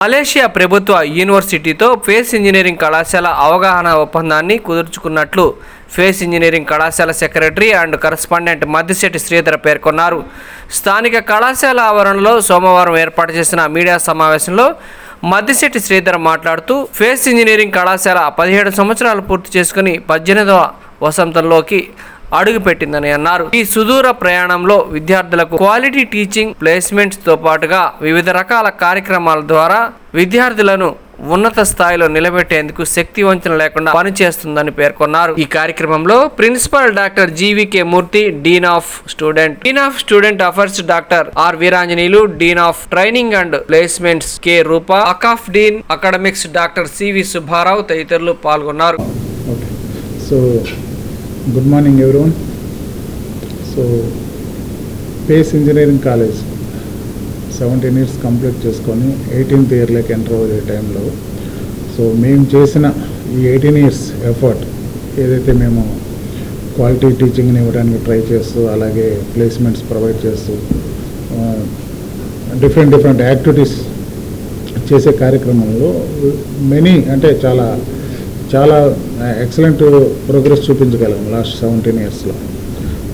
Malaysia ప్రభుత్వ యూనివర్సిటీతో face engineering కళాశాల అవగాహన ఒప్పందాన్ని కుదుర్చుకున్నట్లు ఫేస్ ఇంజనీరింగ్ కళాశాల secretary and correspondent Maddisetti Sridhar పేర్కొన్నారు. స్థానిక కళాశాల ఆవరణలో సోమవారం ఏర్పాటు చేసిన మీడియా సమావేశంలో మద్దిశెట్టి శ్రీధర్ మాట్లాడుతూ ఫేస్ ఇంజనీరింగ్ కళాశాల పదిహేడు సంవత్సరాలు పూర్తి చేసుకుని పద్దెనిమిదవ వసంతంలోకి అడుగుపెట్టిందని అన్నారు. ఈ సుదూర ప్రయాణంలో విద్యార్థులకు క్వాలిటీ టీచింగ్ ప్లేస్మెంట్స్తో పాటుగా వివిధ రకాల కార్యక్రమాల ద్వారా విద్యార్థులను ఉన్నత స్థాయిలో నిలబెట్టేందుకు శక్తి వంచన లేకుండా పనిచేస్తుందని పేర్కొన్నారు. ఈ కార్యక్రమంలో principal doctor GVK Murthy dean of student dean of student affairs doctor R Veeranjaneyulu dean of training and placements K Roopa అకాఫ్ dean academics doctor CV Subbarao తదితరులు పాల్గొన్నారు. So good morning everyone so Pace engineering college seventeen years complete చేసుకొని eighteenth ఇయర్లోకి enter అయ్యే టైంలో so మేము చేసిన ఈ eighteen years effort ఏదైతే మేము క్వాలిటీ టీచింగ్ని ఇవ్వడానికి ట్రై చేస్తూ అలాగే ప్లేస్మెంట్స్ ప్రొవైడ్ చేస్తూ డిఫరెంట్ డిఫరెంట్ యాక్టివిటీస్ చేసే కార్యక్రమంలో మెనీ అంటే చాలా చాలా ఎక్సలెంట్ ప్రోగ్రెస్ చూపించగలం లాస్ట్ సెవెంటీన్ ఇయర్స్లో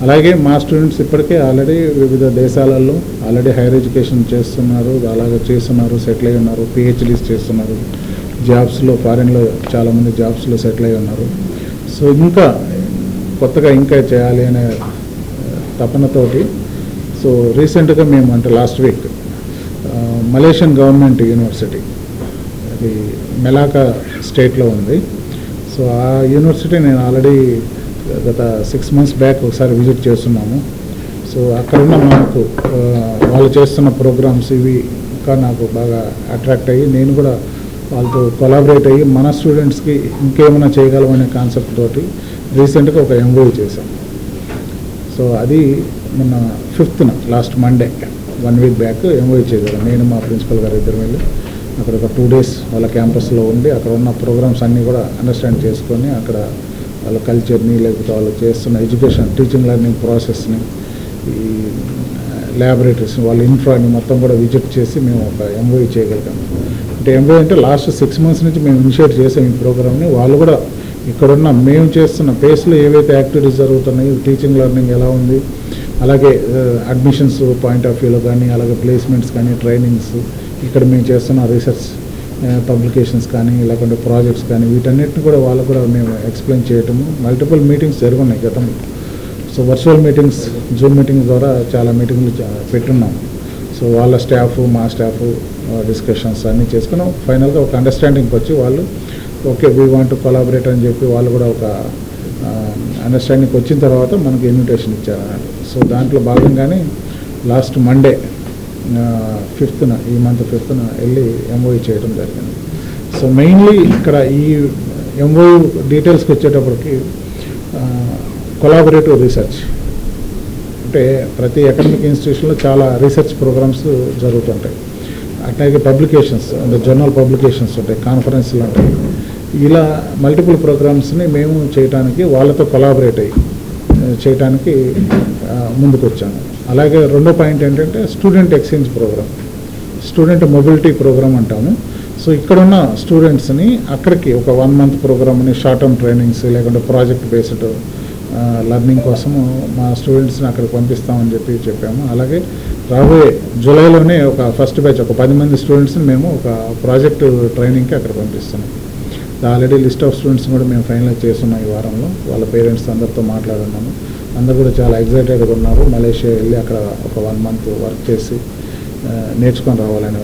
అలాగే మా స్టూడెంట్స్ ఇప్పటికే ఆల్రెడీ వివిధ దేశాలలో ఆల్రెడీ హైయర్ ఎడ్యుకేషన్ చేస్తున్నారు అలాగే చేస్తున్నారు సెటిల్ అయి ఉన్నారు పిహెచ్డీస్ చేస్తున్నారు. జాబ్స్లో ఫారిన్లో చాలామంది జాబ్స్లో సెటిల్ అయి ఉన్నారు. సో ఇంకా కొత్తగా ఇంకా చేయాలి అనే తపనతోటి సో రీసెంట్గా మేము అంటే last week Malaysian government university అది మెలాకా స్టేట్లో ఉంది. సో ఆ యూనివర్సిటీ నేను ఆల్రెడీ గత సిక్స్ మంత్స్ బ్యాక్ ఒకసారి విజిట్ చేస్తున్నాము. సో అక్కడున్న మనకు వాళ్ళు చేస్తున్న ప్రోగ్రామ్స్ ఇవి ఇంకా నాకు బాగా అట్రాక్ట్ అయ్యి నేను కూడా వాళ్ళతో కొలాబరేట్ అయ్యి మన స్టూడెంట్స్కి ఇంకేమైనా చేయగలమనే కాన్సెప్ట్ తోటి రీసెంట్గా ఒక ఎంఓ చేశాం. సో అది మొన్న ఫిఫ్త్న last Monday one week back MoU చేయగలం నేను మా ప్రిన్సిపల్ గారు ఇద్దరు వెళ్ళి అక్కడ ఒక టూ డేస్ వాళ్ళ క్యాంపస్లో ఉండి అక్కడ ఉన్న ప్రోగ్రామ్స్ అన్నీ కూడా అండర్స్టాండ్ చేసుకొని అక్కడ వాళ్ళ కల్చర్ని లేకపోతే వాళ్ళు చేస్తున్న ఎడ్యుకేషన్ టీచింగ్ లెర్నింగ్ ప్రాసెస్ని ఈ ల్యాబొరేటరీస్ని వాళ్ళ ఇన్ఫ్రాని మొత్తం కూడా విజిట్ చేసి మేము ఒక ఎంఓఈ చేయగలిగాము. అంటే ఎంఓఈ అంటే లాస్ట్ సిక్స్ మంత్స్ నుంచి మేము ఇనిషియేట్ చేసాం ఈ ప్రోగ్రామ్ని వాళ్ళు కూడా ఇక్కడున్న మేము చేస్తున్న పేస్లో ఏవైతే యాక్టివిటీస్ జరుగుతున్నాయి టీచింగ్ లెర్నింగ్ ఎలా ఉంది అలాగే అడ్మిషన్స్ పాయింట్ ఆఫ్ వ్యూలో కానీ అలాగే ప్లేస్మెంట్స్ కానీ ట్రైనింగ్స్ ఇక్కడ మేము చేస్తున్న రీసెర్చ్ పబ్లికేషన్స్ కానీ లేకుంటే ప్రాజెక్ట్స్ కానీ వీటన్నిటిని కూడా వాళ్ళు కూడా మేము ఎక్స్ప్లెయిన్ చేయటము. మల్టిపుల్ మీటింగ్స్ జరుగున్నాయి గతంలో. So virtual meetings zoom meetings ద్వారా చాలా మీటింగ్లు పెట్టున్నాము పెట్టున్నాం. సో వాళ్ళ స్టాఫ్ మా స్టాఫ్ డిస్కషన్స్ అన్నీ చేసుకున్నాం. ఫైనల్గా ఒక అండర్స్టాండింగ్కి వచ్చి వాళ్ళు ఓకే వీ వాంట్ కొలాబరేట్ అని చెప్పి వాళ్ళు కూడా ఒక అండర్స్టాండింగ్కి వచ్చిన తర్వాత మనకు ఇన్విటేషన్ ఇచ్చారు. సో దాంట్లో భాగంగానే లాస్ట్ మండే ఫిఫ్త్న ఈ మంత్ ఫిఫ్త్న వెళ్ళి ఎంఓఈ చేయడం జరిగింది. సో మెయిన్లీ ఇక్కడ ఈ ఎంఓఈ డీటెయిల్స్కి వచ్చేటప్పటికి కొలాబరేటివ్ రీసెర్చ్ అంటే ప్రతి అకాడమిక్ ఇన్స్టిట్యూషన్లో చాలా రీసెర్చ్ ప్రోగ్రామ్స్ జరుగుతుంటాయి. అట్లాగే పబ్లికేషన్స్ అంటే జర్నల్ పబ్లికేషన్స్ ఉంటాయి కాన్ఫరెన్స్లు ఉంటాయి. ఇలా మల్టిపుల్ ప్రోగ్రామ్స్ని మేము చేయడానికి వాళ్ళతో కొలాబరేట్ అయ్యి చేయటానికి చేయడానికి ముందుకు వచ్చాము అలాగే రెండో పాయింట్ ఏంటంటే student exchange programme. Student mobility programme అంటాము. సో ఇక్కడున్న స్టూడెంట్స్ని అక్కడికి ఒక వన్ మంత్ ప్రోగ్రామ్ని షార్ట్ టర్మ్ ట్రైనింగ్స్ లేకుంటే ప్రాజెక్ట్ బేస్డ్ లర్నింగ్ కోసము మా స్టూడెంట్స్ని అక్కడికి పంపిస్తామని చెప్పి చెప్పాము. అలాగే రాబోయే జూలైలోనే ఒక ఫస్ట్ బ్యాచ్ ఒక పది మంది స్టూడెంట్స్ని మేము ఒక ప్రాజెక్ట్ ట్రైనింగ్కి అక్కడ పంపిస్తున్నాం. ఆల్రెడీ లిస్ట్ ఆఫ్ స్టూడెంట్స్ కూడా మేము ఫైనలైజ్ చేస్తున్నాం ఈ వారంలో. వాళ్ళ పేరెంట్స్ అందరితో మాట్లాడున్నాము. అందరు కూడా చాలా ఎగ్జైటెడ్గా ఉన్నారు. మలేషియా వెళ్ళి అక్కడ ఒక వన్ మంత్ వర్క్ చేసి నేర్చుకొని రావాలనే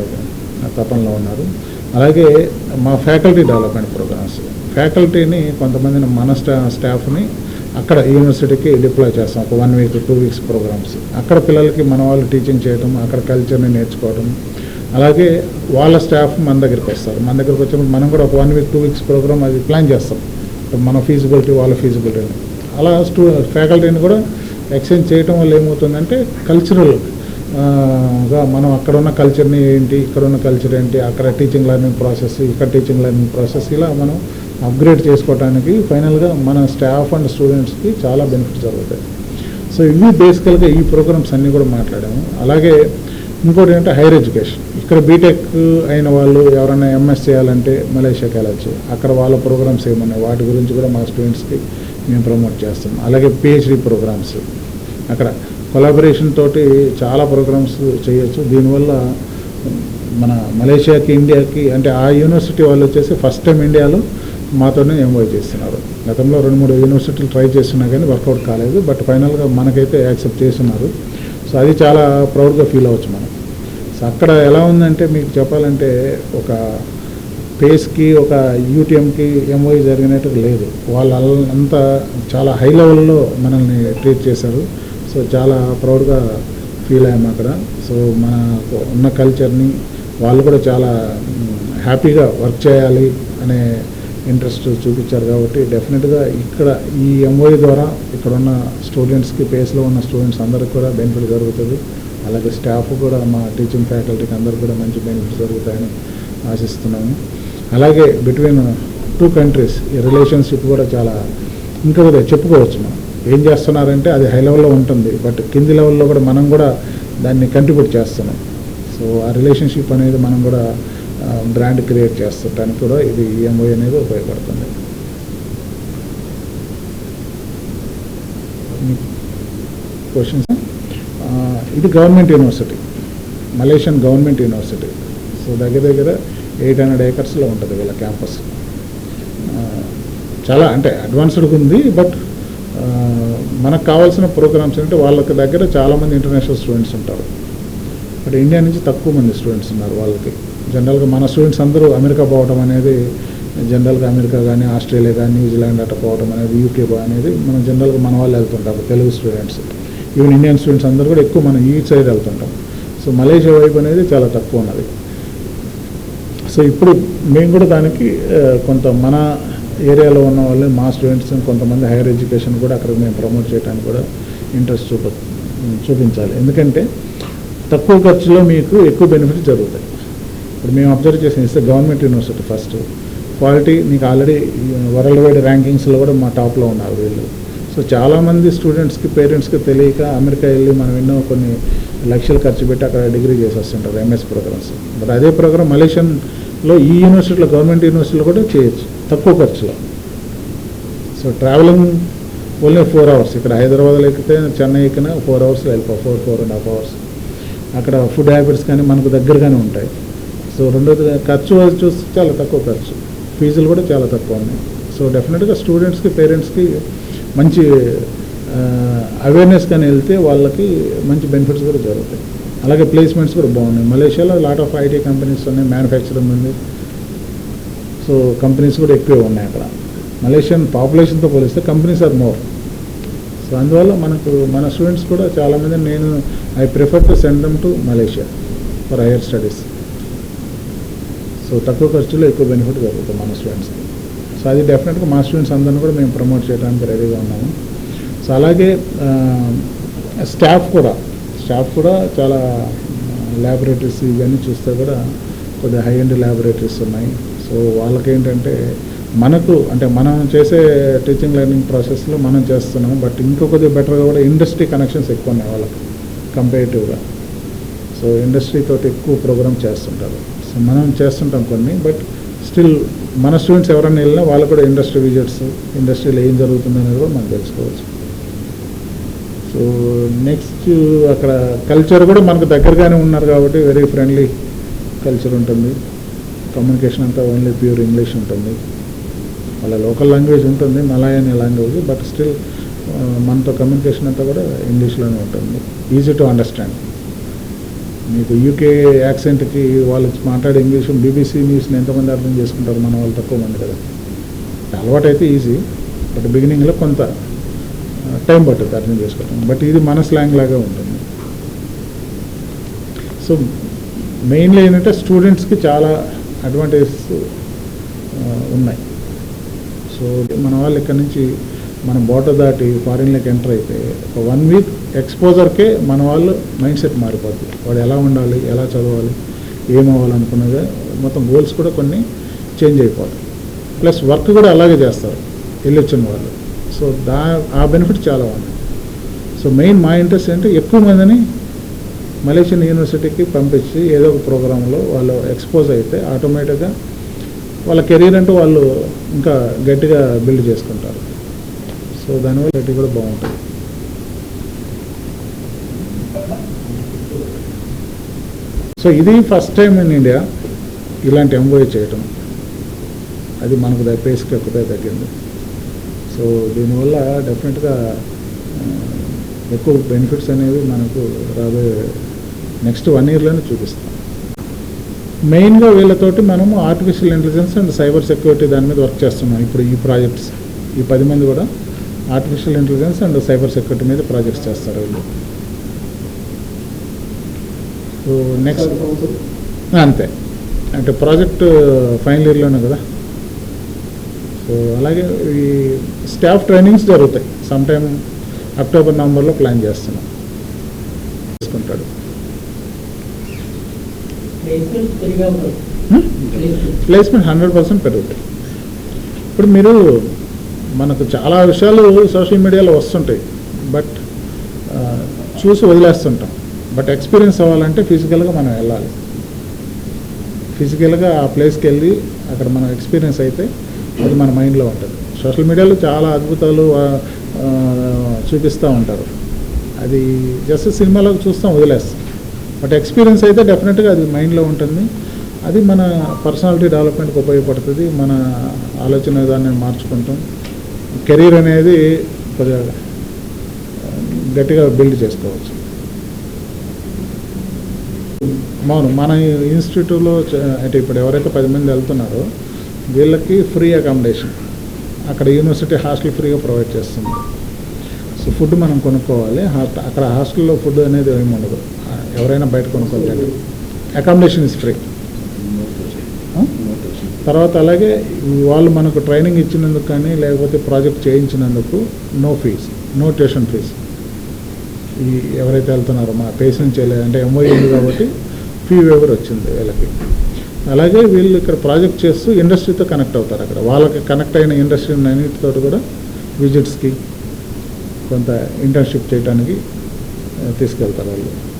తపనలో ఉన్నారు. అలాగే మా ఫ్యాకల్టీ డెవలప్మెంట్ ప్రోగ్రామ్స్ ఫ్యాకల్టీని కొంతమందిని మన స్టా స్టాఫ్ని అక్కడ యూనివర్సిటీకి డిప్లాయ్ చేస్తాం. ఒక one week two weeks programmes అక్కడ పిల్లలకి మన వాళ్ళు టీచింగ్ చేయడం అక్కడ కల్చర్ని నేర్చుకోవడం అలాగే వాళ్ళ స్టాఫ్ మన దగ్గరికి వస్తారు. మన దగ్గరికి వచ్చినప్పుడు మనం కూడా ఒక one week two weeks programme అది ప్లాన్ చేస్తాం. మన ఫీజిబిలిటీ వాళ్ళ ఫీజిబిలిటీ అలా స్టూ ఫ్యాకల్టీని కూడా ఎక్స్చేంజ్ చేయటం వల్ల ఏమవుతుందంటే కల్చరల్గా మనం అక్కడ ఉన్న కల్చర్ని ఏంటి ఇక్కడ ఉన్న కల్చర్ ఏంటి అక్కడ టీచింగ్ లెర్నింగ్ ప్రాసెస్ ఇక్కడ టీచింగ్ లెర్నింగ్ ప్రాసెస్ ఇలా మనం అప్గ్రేడ్ చేసుకోవడానికి ఫైనల్గా మన స్టాఫ్ అండ్ స్టూడెంట్స్కి చాలా బెనిఫిట్ జరుగుతాయి. సో ఇవి బేసికల్గా ఈ ప్రోగ్రామ్స్ అన్నీ కూడా మాట్లాడాము. అలాగే ఇంకోటి ఏంటంటే హైయర్ ఎడ్యుకేషన్ ఇక్కడ బీటెక్ అయిన వాళ్ళు ఎవరైనా ఎంఎస్ చేయాలంటే మలేషియాకి వెళ్ళచ్చు. అక్కడ వాళ్ళ ప్రోగ్రామ్స్ ఏమున్నాయి? వాటి గురించి కూడా మా స్టూడెంట్స్కి మేము ప్రమోట్ చేస్తాం. అలాగే పిహెచ్డి ప్రోగ్రామ్స్ అక్కడ కొలాబరేషన్ తోటి చాలా ప్రోగ్రామ్స్ చేయొచ్చు. దీనివల్ల మన మలేషియాకి ఇండియాకి అంటే ఆ యూనివర్సిటీ వాళ్ళు వచ్చేసి ఫస్ట్ టైం ఇండియాలో మాతోనే ఎంఓఐ చేస్తున్నారు. గతంలో రెండు మూడు యూనివర్సిటీలు ట్రై చేస్తున్నా కానీ వర్కౌట్ కాలేదు. బట్ ఫైనల్గా మనకైతే యాక్సెప్ట్ చేస్తున్నారు. సో అది చాలా ప్రౌడ్గా ఫీల్ అవ్వచ్చు మనం. సో అక్కడ ఎలా ఉందంటే మీకు చెప్పాలంటే ఒక పేస్కి ఒక యూటీఎంకి ఎంఓఐ జరిగినట్టు లేదు. వాళ్ళు అంతా చాలా హై లెవెల్లో మనల్ని ట్రీట్ చేశారు. సో చాలా ప్రౌడ్గా ఫీల్ అయ్యాము అక్కడ. సో మన ఉన్న కల్చర్ని వాళ్ళు కూడా చాలా హ్యాపీగా వర్క్ చేయాలి అనే ఇంట్రెస్ట్ చూపించారు కాబట్టి డెఫినెట్గా ఇక్కడ ఈ ఎంఓఈ ద్వారా ఇక్కడ ఉన్న స్టూడెంట్స్కి పేస్లో ఉన్న స్టూడెంట్స్ అందరికి కూడా బెనిఫిట్ జరుగుతుంది. అలాగే స్టాఫ్ కూడా మా టీచింగ్ ఫ్యాకల్టీకి అందరికి కూడా మంచి బెనిఫిట్ జరుగుతాయని ఆశిస్తున్నాము. అలాగే బిట్వీన్ టూ కంట్రీస్ ఈ రిలేషన్షిప్ కూడా చాలా ఇంకా కూడా చెప్పుకోవచ్చు మనం. ఏం చేస్తున్నారంటే అది హై లెవెల్లో ఉంటుంది బట్ కింది లెవెల్లో కూడా మనం కూడా దాన్ని కంట్రిబ్యూట్ చేస్తున్నాం. సో ఆ రిలేషన్షిప్ అనేది మనం కూడా బ్రాండ్ క్రియేట్ చేస్తుంటానికి కూడా ఇది ఈఎంఐ అనేది ఉపయోగపడుతుంది. క్వశ్చన్స్ ఇది government university Malaysian government university so దగ్గర దగ్గర ఎయిట్ హండ్రెడ్ ఏకర్స్లో ఉంటుంది వీళ్ళ క్యాంపస్. చాలా అంటే అడ్వాన్స్డ్గా ఉంది బట్ మనకు కావాల్సిన ప్రోగ్రామ్స్ అంటే వాళ్ళకి దగ్గర చాలామంది ఇంటర్నేషనల్ స్టూడెంట్స్ ఉంటారు. బట్ ఇండియా నుంచి తక్కువ మంది స్టూడెంట్స్ ఉన్నారు వాళ్ళకి. జనరల్గా మన స్టూడెంట్స్ అందరూ అమెరికా పోవడం అనేది జనరల్గా అమెరికా కానీ ఆస్ట్రేలియా కానీ న్యూజిలాండ్ అట్లా పోవడం అనేది యూకే అనేది మనం జనరల్గా మన వాళ్ళు వెళ్తుంటారు Telugu students. Even Indian students అందరూ కూడా ఎక్కువ మనం ఈ సైడ్ వెళ్తుంటాం. సో మలేషియా వైపు అనేది చాలా తక్కువ ఉన్నది. సో ఇప్పుడు మేము కూడా దానికి కొంత మన ఏరియాలో ఉన్న వాళ్ళని మా స్టూడెంట్స్ కొంతమంది హైయర్ ఎడ్యుకేషన్ కూడా అక్కడ మేము ప్రమోట్ చేయడానికి కూడా ఇంట్రెస్ట్ చూప చూపించాలి. ఎందుకంటే తక్కువ ఖర్చులో మీకు ఎక్కువ బెనిఫిట్ జరుగుతాయి. ఇప్పుడు మేము అబ్జర్వ్ చేసిన ఇస్తే గవర్నమెంట్ యూనివర్సిటీ ఫస్ట్. క్వాలిటీ మీకు ఆల్రెడీ వరల్డ్ వైడ్ ర్యాంకింగ్స్లో కూడా మా టాప్లో ఉన్నారు వీళ్ళు. సో చాలామంది స్టూడెంట్స్కి పేరెంట్స్కి తెలియక అమెరికా వెళ్ళి మనం ఎన్నో కొన్ని లక్షలు ఖర్చు పెట్టి అక్కడ డిగ్రీ చేసి వస్తుంటారు ఎంఎస్ ప్రోగ్రామ్స్ బట్ అదే ప్రోగ్రామ్ మలేషియన్లో ఈ యూనివర్సిటీలో గవర్నమెంట్ యూనివర్సిటీలో కూడా చేయొచ్చు తక్కువ ఖర్చులో. So travelling only four hours ఇక్కడ హైదరాబాద్లో ఎక్కితే చెన్నై ఎక్కిన ఫోర్ అవర్స్లో వెళ్ళిపో four four and half hours అక్కడ ఫుడ్ హ్యాబిట్స్ కానీ మనకు దగ్గరగానే ఉంటాయి. సో రెండోది ఖర్చు చూస్తే చాలా తక్కువ ఖర్చు. ఫీజులు కూడా చాలా తక్కువ ఉన్నాయి. సో డెఫినెట్గా స్టూడెంట్స్కి పేరెంట్స్కి మంచి అవేర్నెస్ కానీ వెళ్తే వాళ్ళకి మంచి బెనిఫిట్స్ కూడా జరుగుతాయి. అలాగే ప్లేస్మెంట్స్ కూడా బాగున్నాయి. మలేషియాలో లాట్ ఆఫ్ ఐటీ కంపెనీస్ ఉన్నాయి మ్యానుఫ్యాక్చరింగ్ ఉంది. సో కంపెనీస్ కూడా ఎక్కువే ఉన్నాయి అక్కడ. మలేషియన్ పాపులేషన్తో పోలిస్తే కంపెనీస్ ఆర్ మోర్ సో అందువల్ల మనకు మన స్టూడెంట్స్ కూడా చాలామంది నేను I prefer to send them to Malaysia for higher studies so తక్కువ ఖర్చులో ఎక్కువ బెనిఫిట్ జరుగుతుంది మన స్టూడెంట్స్కి సో అది డెఫినెట్గా మా స్టూడెంట్స్ అందరిని కూడా మేము ప్రమోట్ చేయడానికి రెడీగా ఉన్నాము. సో అలాగే స్టాఫ్ కూడా స్టాఫ్ కూడా చాలా ల్యాబొరేటరీస్ ఇవన్నీ చూస్తే కూడా కొద్దిగా హై ఎండ్ ల్యాబొరేటరీస్ ఉన్నాయి. సో వాళ్ళకేంటంటే మనకు అంటే మనం చేసే టీచింగ్ లెర్నింగ్ ప్రాసెస్లో మనం చేస్తున్నాం బట్ ఇంకో బెటర్గా కూడా ఇండస్ట్రీ కనెక్షన్స్ ఎక్కువ ఉన్నాయి వాళ్ళకి కంపేరిటివ్గా సో ఇండస్ట్రీతో ఎక్కువ ప్రోగ్రామ్ చేస్తుంటారు. సో మనం చేస్తుంటాం కొన్ని బట్ స్టిల్ మన స్టూడెంట్స్ ఎవరైనా వెళ్ళినా వాళ్ళు కూడా ఇండస్ట్రీ విజిట్స్ ఇండస్ట్రీలో ఏం జరుగుతుంది అనేది కూడా మనం తెలుసుకోవచ్చు. సో నెక్స్ట్ అక్కడ కల్చర్ కూడా మనకు దగ్గరగానే ఉన్నారు కాబట్టి వెరీ ఫ్రెండ్లీ కల్చర్ ఉంటుంది. కమ్యూనికేషన్ అంతా ఓన్లీ ప్యూర్ ఇంగ్లీష్ ఉంటుంది. వాళ్ళ లోకల్ లాంగ్వేజ్ ఉంటుంది మలయాళీ లాంగ్వేజ్ బట్ స్టిల్ మనతో కమ్యూనికేషన్ అంతా కూడా ఇంగ్లీష్లోనే ఉంటుంది. ఈజీ టు అండర్స్టాండ్ మీకు యూకే యాక్సెంట్కి వాళ్ళు మాట్లాడే ఇంగ్లీష్ బీబీసీ న్యూస్ని ఎంతమంది అర్థం చేసుకుంటారు? మన వాళ్ళు తక్కువ మంది కదా. అలవాటు అయితే ఈజీ బట్ బిగినింగ్లో కొంత టైం పట్టుద్ది అర్థం చేసుకోవటం. బట్ ఇది మన స్లాంగ్ లాగా ఉంటుంది. సో మెయిన్లీ ఏంటంటే స్టూడెంట్స్కి చాలా అడ్వాంటేజెస్ uh, ఉన్నాయి. సో మన వాళ్ళు ఇక్కడ నుంచి మన బోర్డర్ దాటి ఫారిన్లోకి ఎంటర్ అయితే ఒక వన్ వీక్ ఎక్స్పోజర్కే మన వాళ్ళు మైండ్ సెట్ మారిపోద్ది వాడు ఎలా ఉండాలి ఎలా చదవాలి ఏమవ్వాలనుకున్నది మొత్తం గోల్స్ కూడా కొన్ని చేంజ్ అయిపోతాయి. ప్లస్ వర్క్ కూడా అలాగే చేస్తారు. వెళ్ళొచ్చిన వాళ్ళు. సో దా ఆ బెనిఫిట్ చాలా ఉంది. సో మెయిన్ మా ఇంట్రెస్ట్ ఏంటంటే ఎక్కువ మందిని మలేషియన్ యూనివర్సిటీకి పంపించి ఏదో ఒక ప్రోగ్రాంలో వాళ్ళు ఎక్స్పోజ్ అయితే ఆటోమేటిక్గా వాళ్ళ కెరీర్ అంటూ వాళ్ళు ఇంకా గట్టిగా బిల్డ్ చేసుకుంటారు. సో దానివల్ల గట్టి కూడా బాగుంటుంది. సో ఇది ఫస్ట్ టైం ఇన్ ఇండియా ఇలాంటి ఎంబోయ్ చేయటం. అది మనకు పేస్కి ఒకటే తగ్గింది. సో దీనివల్ల డెఫినెట్గా ఎక్కువ బెనిఫిట్స్ అనేవి మనకు రాబోయే నెక్స్ట్ వన్ ఇయర్లోనే చూపిస్తాం. మెయిన్గా వీళ్ళతోటి మనము artificial intelligence and cyber security దాని మీద వర్క్ చేస్తున్నాం. ఇప్పుడు ఈ ప్రాజెక్ట్స్ ఈ పది మంది కూడా artificial intelligence and cyber security మీద ప్రాజెక్ట్స్ చేస్తారు వీళ్ళు. సో నెక్స్ట్ అంతే. అంటే ప్రాజెక్ట్ ఫైనల్ ఇయర్లోనే కదా? అలాగే ఈ స్టాఫ్ ట్రైనింగ్స్ జరుగుతాయి. సమ్ టైమ్ అక్టోబర్ నవంబర్లో ప్లాన్ చేస్తున్నాం. చేసుకుంటాడు. ప్లేస్మెంట్ హండ్రెడ్ పర్సెంట్ పెరుగుతాయి. ఇప్పుడు మీరు మనకు చాలా విషయాలు సోషల్ మీడియాలో వస్తుంటాయి. బట్ చూసి వదిలేస్తుంటాం. బట్ ఎక్స్పీరియన్స్ అవ్వాలంటే ఫిజికల్గా మనం వెళ్ళాలి. ఫిజికల్గా ఆ ప్లేస్కి వెళ్ళి అక్కడ మనం ఎక్స్పీరియన్స్ అయితే అది మన మైండ్లో ఉంటుంది. సోషల్ మీడియాలో చాలా అద్భుతాలు చూపిస్తూ ఉంటారు. అది జస్ట్ సినిమాలో చూస్తాం వదిలేస్తాం. బట్ ఎక్స్పీరియన్స్ అయితే డెఫినెట్గా అది మైండ్లో ఉంటుంది. అది మన పర్సనాలిటీ డెవలప్మెంట్కి ఉపయోగపడుతుంది. మన ఆలోచన విధాన్ని మార్చుకుంటాం. కెరీర్ అనేది కొద్దిగా గట్టిగా బిల్డ్ చేసుకోవచ్చు. అవును మన ఇన్స్టిట్యూట్లో అంటే ఇప్పుడు ఎవరైతే పది మంది వెళ్తున్నారో వీళ్ళకి ఫ్రీ అకామిడేషన్ అక్కడ యూనివర్సిటీ హాస్టల్ ఫ్రీగా ప్రొవైడ్ చేస్తుంది. సో ఫుడ్ మనం కొనుక్కోవాలి. అక్కడ హాస్టల్లో ఫుడ్ అనేది ఏమి ఉండదు. ఎవరైనా బయట కొనుక్కోవాలి. అకామిడేషన్ ఇస్ ఫ్రీ తర్వాత అలాగే వాళ్ళు మనకు ట్రైనింగ్ ఇచ్చినందుకు కానీ లేకపోతే project చేయించినందుకు no fees no tuition fees ఈ ఎవరైతే వెళ్తున్నారో మా పేషెంట్ చేయలేదు అంటే ఎంఓఈ ఉంది కాబట్టి ఫీ వేవర్ వచ్చింది వీళ్ళకి. అలాగే వీళ్ళు ఇక్కడ ప్రాజెక్ట్ చేస్తూ ఇండస్ట్రీతో కనెక్ట్ అవుతారు అక్కడ. వాళ్ళకి కనెక్ట్ అయిన ఇండస్ట్రీ అన్నిటితో కూడా విజిట్స్కి కొంత ఇంటర్న్షిప్ చేయడానికి తీసుకెళ్తారు వాళ్ళు.